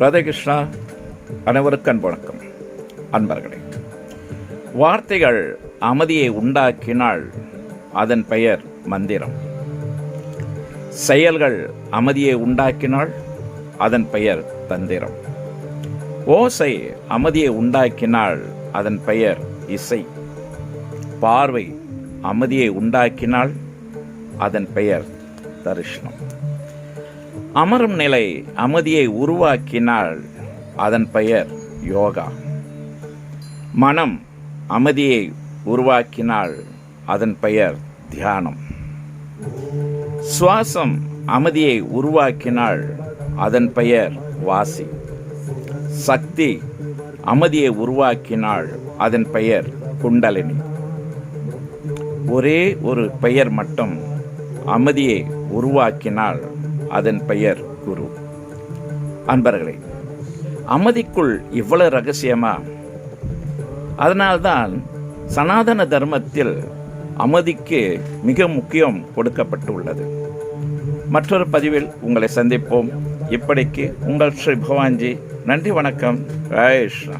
ராதாகிருஷ்ணா அனைவருக்கும் அன்பு வணக்கம். அன்பர்களே வார்த்தைகள் அமைதியை உண்டாக்கினால் அதன் பெயர் மந்திரம். செயல்கள் அமைதியை உண்டாக்கினால் அதன் பெயர் தந்திரம். ஓசை அமைதியை உண்டாக்கினால் அதன் பெயர் இசை. பார்வை அமைதியை உண்டாக்கினால் அதன் பெயர் தரிசனம். அமரும் நிலை அமைதியை உருவாக்கினால் அதன் பெயர் யோகா. மனம் அமைதியை உருவாக்கினால் அதன் பெயர் தியானம். சுவாசம் அமைதியை உருவாக்கினால் அதன் பெயர் வாசி. சக்தி அமைதியை உருவாக்கினால் அதன் பெயர் குண்டலினி. ஒரே ஒரு பெயர் மட்டும் அமைதியை உருவாக்கினால் அதன் பெயர் குரு. அன்பர்களே அமைதிக்குள் இவ்வளவு ரகசியமா? அதனால்தான் சனாதன தர்மத்தில் அமைதிக்கு மிக முக்கியம் கொடுக்கப்பட்டுள்ளது. மற்றொரு பதிவில் உங்களை சந்திப்போம். இப்படிக்கு உங்கள் ஸ்ரீ பவான்ஜி நன்றி வணக்கம். ராயேஷ்ரா